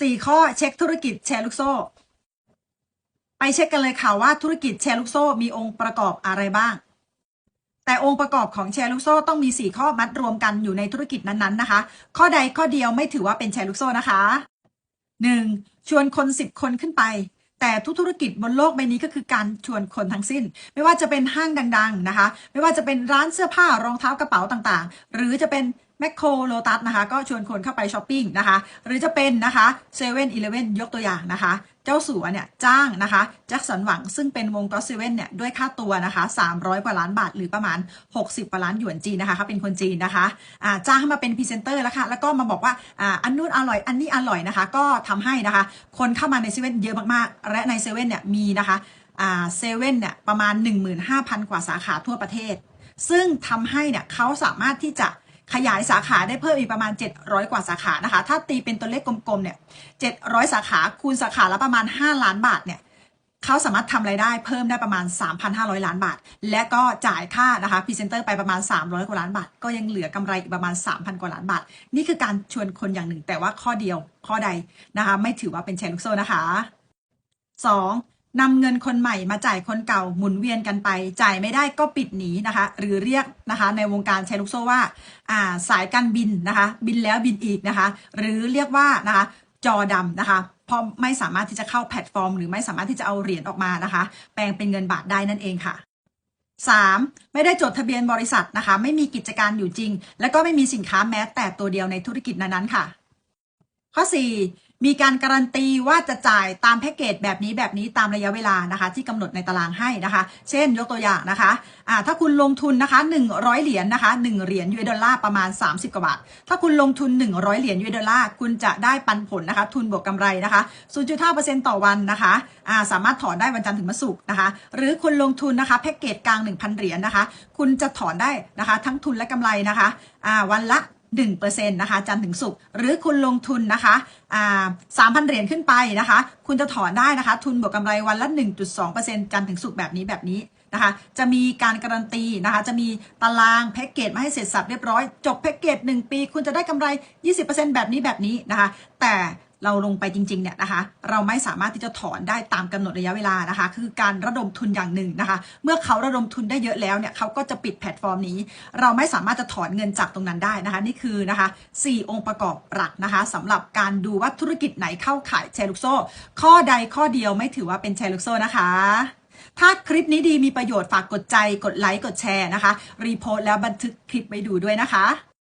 สี่ข้อเช็คธุรกิจแชร์ลูกโซ่ ไปเช็คกันเลยค่ะว่าธุรกิจแชร์ลูกโซ่มีองค์ประกอบอะไรบ้าง แต่องค์ประกอบของแชร์ลูกโซ่ต้องมี 4 ข้อมัดรวมกันอยู่ในธุรกิจนั้นๆนะคะ ข้อใดข้อเดียวไม่ถือว่าเป็นแชร์ลูกโซ่นะคะ 1. ชวนคน 10 คนขึ้นไป แต่ทุกธุรกิจบนโลกใบนี้ก็คือการชวนคนทั้งสิ้น ไม่ว่าจะเป็นห้างดัง ๆนะคะ ไม่ว่าจะเป็นร้านเสื้อผ้ารองเท้ากระเป๋าต่างๆ หรือจะเป็น แมคโครโลตัสนะคะ ก็ชวนคนเข้าไปช้อปปิ้งนะคะ หรือจะเป็นนะคะเซเว่นอีเลเว่นยกตัวอย่างนะคะ เจ้าสัวเนี่ยจ้างนะคะแจ็คสันหวังซึ่งเป็นวงก็เซเว่นเนี่ย ด้วยค่าตัวนะคะ 300 กว่าล้านบาท หรือประมาณ 60กว่าล้านหยวนจีนนะคะเขาเป็นคนจีนนะคะอ่าจ้างให้มาเป็นพรีเซนเตอร์แล้วค่ะ แล้วก็มาบอกว่าออันนู้นอร่อย อันนี้อร่อยนะคะ ก็ทำให้นะคะ คนเข้ามาในเซเว่นเยอะมากๆ และในเซเว่นเนี่ยมีนะคะเซเว่นเนี่ยประมาณ 15,000 กว่าสาขาทั่วประเทศ ซึ่งทำให้เนี่ยเขาสามารถที่จะ ขยายสาขาได้เพิ่มอีกประมาณ 700 กว่าสาขานะคะ ถ้าตีเป็นตัวเลขกลมๆเนี่ย700 สาขาคูณสาขาละประมาณ 5 ล้านบาทเนี่ยเขาสามารถทำรายได้เพิ่มได้ประมาณ 3,500 ล้านบาท และก็จ่ายค่านะคะพรีเซนเตอร์ไปประมาณ 300 กว่าล้านบาท ก็ยังเหลือกำไรอีกประมาณ 3,000 กว่าล้านบาท นี่คือการชวนคนอย่างหนึ่งแต่ว่าข้อเดียวข้อใดนะคะ ไม่ถือว่าเป็นแชร์ลูกโซ่นะคะ 2. นำเงินคนใหม่มาจ่ายคนเก่าหมุนเวียนกันไป จ่ายไม่ได้ก็ปิดหนีนะคะ หรือเรียกนะคะในวงการแชร์ลูกโซ่ว่าอ่าสายการบินนะคะ บินแล้วบินอีกนะคะ หรือเรียกว่านะคะจอดำนะคะเพราะไม่สามารถที่จะเข้าแพลตฟอร์ม หรือไม่สามารถที่จะเอาเหรียญออกมานะคะ แปลงเป็นเงินบาทได้นั่นเองค่ะ 3. ไม่ได้จดทะเบียนบริษัทนะคะ ไม่มีกิจการอยู่จริง และก็ไม่มีสินค้าแม้แต่ตัวเดียวในธุรกิจนั้นๆค่ะ ข้อ 4 มีการการันตีว่าจะจ่ายตามแพ็กเกจแบบนี้แบบนี้ตามระยะเวลานะคะ ที่กำหนดในตารางให้นะคะ เช่นยกตัวอย่างนะคะอ่าถ้าคุณลงทุนนะคะ 100 เหรียญนะคะ 1 เหรียญยูเอดอลลาร์ประมาณ 30 กว่าบาท ถ้าคุณลงทุน 100 เหรียญยูเอดอลลาร์คุณจะได้ปันผลนะคะ ทุนบวกกำไรนะคะ 0.5%ต่อวันนะคะาสามารถถอนได้วันจันทร์ถึงวันศุกร์นะคะ หรือคุณลงทุนนะคะแพ็กเกจกลาง 1,000 เหรียญนะคะ คุณจะถอนได้นะคะ ทั้งทุนและกำไรนะคะวันละ 1%นะคะจันถึงสุกหรือคุณลงทุนนะคะสามพันเหรียญขึ้นไปนะคะ คุณจะถอนได้นะคะ ทุนบวกกำไรวันละ 1.2%จันทร์ถึงสุกแบบนี้แบบนี้นะคะจะมีการการันตีนะคะจะมีตารางแพ็กเกจมาให้เสร็จสับเรียบร้อย จบแพ็กเกจ1 ปี คุณจะได้กำไร 20%แบบนี้แบบนี้นะคะแต่ เราลงไปจริงๆเนี่ยนะคะ เราไม่สามารถที่จะถอนได้ตามกำหนดระยะเวลานะคะ คือการระดมทุนอย่างหนึ่งนะคะ เมื่อเขาระดมทุนได้เยอะแล้วเนี่ยเขาก็จะปิดแพลตฟอร์มนี้ เราไม่สามารถจะถอนเงินจากตรงนั้นได้นะคะ นี่คือนะคะ 4 องค์ประกอบหลักนะคะสำหรับการดูว่าธุรกิจไหนเข้าขายแชร์ลูกโซ่ ข้อใดข้อเดียวไม่ถือว่าเป็นแชร์ลูกโซ่นะคะถ้าคลิปนี้ดีมีประโยชน์ฝากกดใจ กดไลค์ กดแชร์นะคะ รีโพสต์แล้วบันทึกคลิปไว้ดูด้วยนะคะ